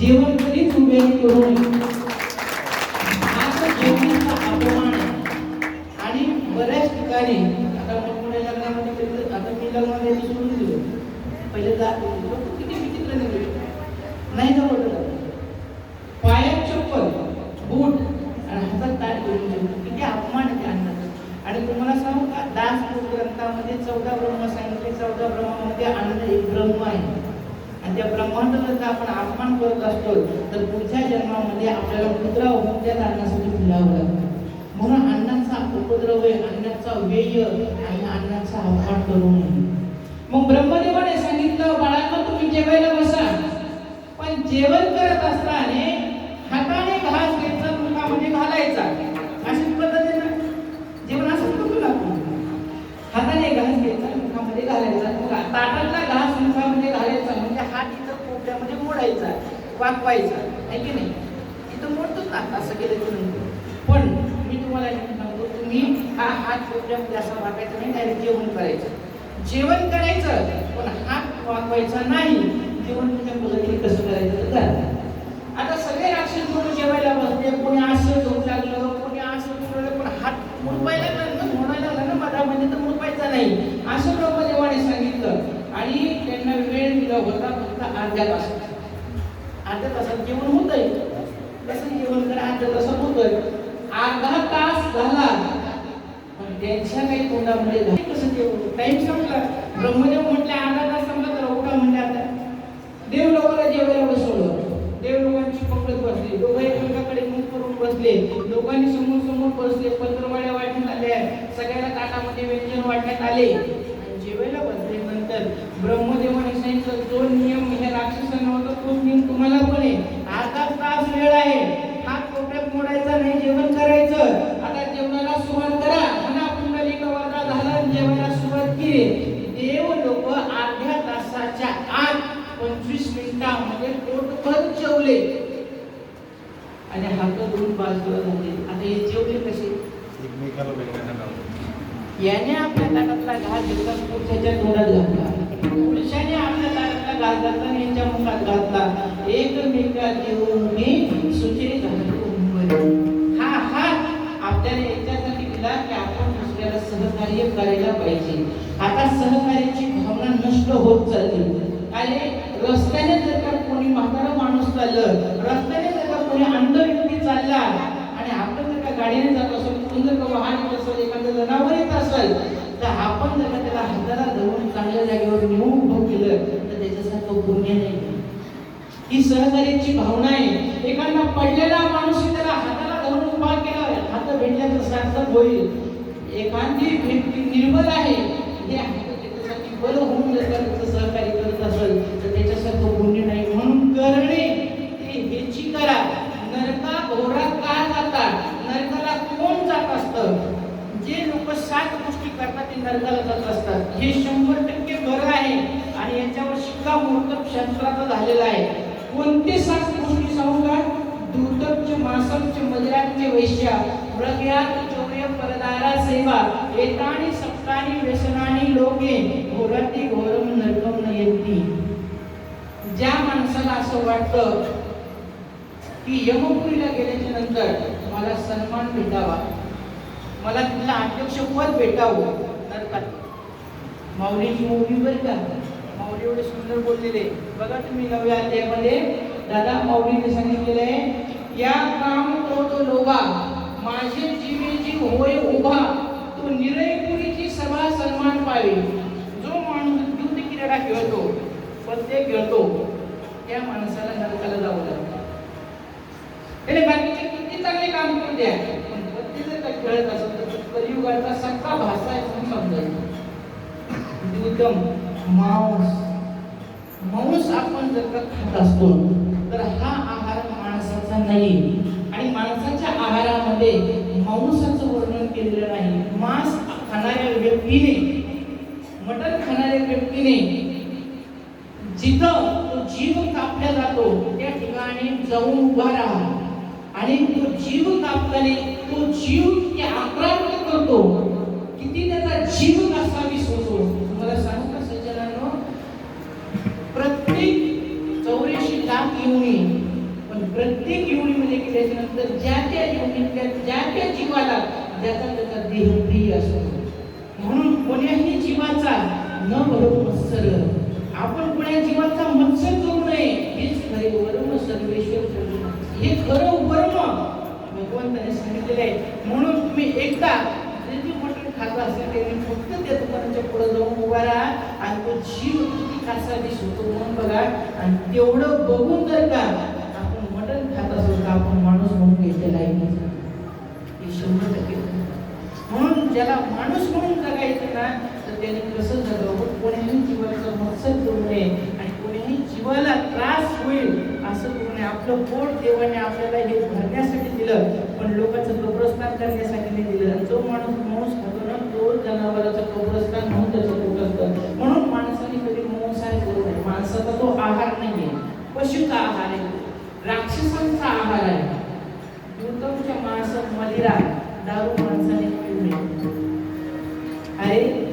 जेवण कधीच उभ्याने करू नये? असं जेवणाचा अपमान आहे. आणि बऱ्याच ठिकाणी आता मोठमोठ्या लग्नामध्ये कधी- आता मी लग्नामध्ये सोडून दिलं. पहिले जात किती विचित्र निघले. नाही जाऊ वाटत पायात चप्पल बूट आणि हातात ताट घेऊन जेवण किती अपमान आहे त्या अन्नाचा आणि तुम्हाला सांगू का दास ग्रंथामध्ये चौदा ब्रह्म सांगितले चौदा ब्रह्मामध्ये आनंद एक ब्रह्म आहे आणि त्या ब्रह्मांचा जर आपण अपमान करत असतो तर पुढच्या जन्मामध्ये आपल्याला कुत्रा होऊन त्या अन्नासाठी फिरावं लागतं. म्हणून अन्नाचा उपद्रव आहे अन्नाचा व्यय आणि अन्नाचा अपमान करू नये. मग ब्रह्मदेवाने सांगितलं बाळांनो तुम्ही जेवायला बसा. पण जेवण करत असताना वाकवायचा आहे. की नाही? इथं मोडतोच ना असं केलं की नंतर पण मी तुम्हाला हे सांगतो तुम्ही हा हात कोपऱ्यामध्ये असा वाकायचा नाही डायरेक्ट जेवण करायचं. जेवण करायचं पण हात वाकवायचा नाही. जेवण तुमच्या पद्धतीने कसं करायचं तर आता सगळे राक्षस म्हणून जेवायला बसले कोणी असं झोप लागलं कोणी असं फिरवलं पण हात मुरपायला लागलं ना मोडायला लागलं ना मधामध्ये तर मुरपायचा नाही. असं ब्रह्मदेवाने सांगितलं. आणि त्यांना वेळ दिला होता फक्त अर्ध्या तासाचा अर्ध्या तासात जेवण होतंय. कसं जेवण करा अर्ध्या तासात होतंय अर्धा तास झाला. पण त्यांच्या काही तोंडामध्ये कसं जेवण. टाइम संपला. ब्रह्मदेव म्हटले अर्धा तास संपला तर उठा म्हणजे आता. देव लोकांना जेवायला बसवलं देव लोकांची पकडत बसले. दोघं एकमेकाकडे मुख करून बसले. लोकांनी समोर समोर बसले. पत्रवाड्या वाटण्यात आल्या. सगळ्याला ताटामध्ये व्यंजन वाटण्यात आले. आणि जेवायला बसले नंतर ब्रह्म सांगितलं जो नियम ह्या राक्षसांना होता तोच नियम तुम्हाला पण आहे अर्धा तास वेळ आहे हात कोपऱ्यात मोडायचा नाही जेवण करायचं आता जेवणाला सुरुवात करा म्हणा पुंडलिक वरदा झाला आणि जेवायला केली देव लोक अर्ध्या तासाच्या आत पंचवीस मिनिटामध्ये पोटभर जेवले. आणि हात दोन बाजूला झाले. आता हे जेवले कसे? याने आपल्या ताटातला घास घेतला पुरुषाच्या तोंडात घातला. पुरुषाने आपल्या ताटातला घास घातला यांच्या मुखात घातला. एकमेका देऊन सहकार्य करायला पाहिजे. आता सहकार्याची भावना नष्ट होत चालली. आणि रस्त्याने जर का कोणी म्हातारा माणूस चाललं रस्त्याने जर का कोणी अंध व्यक्ती चालला आणि आपण जर का गाडीने जात असेल कोण जर का वाहन येत असेल एखादं जनावर येत असेल तर आपण जर का त्याला हाताला धरून चांगल्या जागेवर नेऊन उभं केलं तर त्याच्यासारखं पुण्य नाही. ही सहकार्याची भावना आहे. एखादा पडलेला माणूस त्याला हाताला धरून उभा केला हात भेटल्याचं सार्थक होईल. एखादी व्यक्ती निर्बल आहे. हे आहे. त्याच्यासाठी बरं होऊन जर त्याचं सहकार्य करत असेल तर त्याच्यासारखं गुन्हे नाही. म्हणून करणे ते ह्याची करा. नरका घोरा का जातात नरकाला कोण जात असतं? जे लोक सात गोष्टी करतात ते नरकाला जात असतात. हे शंभर टक्के बरं आहे. आणि याच्यावर शिक्कामोर्तब शास्त्राचा झालेला आहे. कोणते सात गोष्टी सांगू का? दुर्दक्ष मासच मजरांचे वैश्या. प्रज्ञात चौर्य परदारा सेवा एतानी सप्तानी व्यसनानी लोके घोराती घोरम नरकम नयंती. ज्या माणसाला असं वाटतं की यमपुरीला गेल्याच्यानंतर मला सन्मान भेटावा मला तिथलं अध्यक्षपद भेटावं नरकात माऊलीची मूवी बरं का? माऊली एवढे सुंदर बोललेले. बघा तुम्ही नव्या अध्यायामध्ये दादा माऊलीने सांगितलेलं आहे या काम क्रोध लोभा माझे जीवे जीव होय उभा तो निरयपुरीची सभा सन्मान पावे जो माणूस युद्ध क्रीडा खेळतो पत्ते खेळतो त्या माणसाला नरकाला जावं लागतं. त्याने बाकीचे किती चांगले काम करू द्या पण पत्ते जर का खेळत असेल तर कलियुगाचा सत्ता भाषा आहे म्हणून समजायचं. दुर्गम मांस. मांस आपण जर का खात असतो तर हा आहार माणसाचा नाही. आणि माणसाचा आहारामध्ये मांसाचं वर्णन केलेलं नाही. मांस खाणाऱ्या व्यक्तीने मटण खाणाऱ्या व्यक्तीने जिथं तो जीव कापला जातो त्या ठिकाणी जाऊन उभा राहा. आणि तो जीव कापताना तो जीव किती आक्रामक करतो किती त्याचा जीव कसा विसरतो तुम्हाला सांगू का सज्जनांनो प्रत्येक चौऱ्याऐंशी लाख येऊन प्रत्येक योनीमध्ये गेल्याच्यानंतर ज्या त्या योनीतल्या ज्या त्या जीवाला ज्याचा त्याचा देह प्रिय असतो. म्हणून कोण्याही जीवाचा न बरोबर मत्सर आपण कोण्या जीवाचा मत्सर करू नये हेच खरे वर्म सर्वेश्वर हे खरं वर्म भगवंताने सांगितलेलं आहे. म्हणून तुम्ही एकदा जे मटण खात असेल त्याने फक्त त्या दुकानाच्या पुढे जाऊन उभा राहा आणि तो जीव किती खासा दिसतो म्हणून बघा. आणि तेवढं बघून जर का आपण मटण खात असतो तर आपण माणूस म्हणून आहे हे शंभर टक्के म्हणून ज्याला माणूस म्हणून जगायचं ना तर त्याने कसं जगावं. कोणीही जीवाचा मत्सर करू नये आणि कोणीही जीवाला त्रास होईल असं करू नये. आपलं पोट देवाने आपल्याला हे भरण्यासाठी दिलं पण लोकांचं कब्रस्तान करण्यासाठी नाही दिलं. आणि जो माणूस मांस खातो ना तो जनावराचं कब्रस्तान म्हणून त्याचं पोट असतं. म्हणून माणसाने कधी मांसाहार करू नये. माणसाचा तो आहार नाही आहे पशुचा आहार आहे. राक्षसांचा आहार आहे. दुर्गमच्या मांस मदिरा दारू माणसाने पिऊ नये. अरे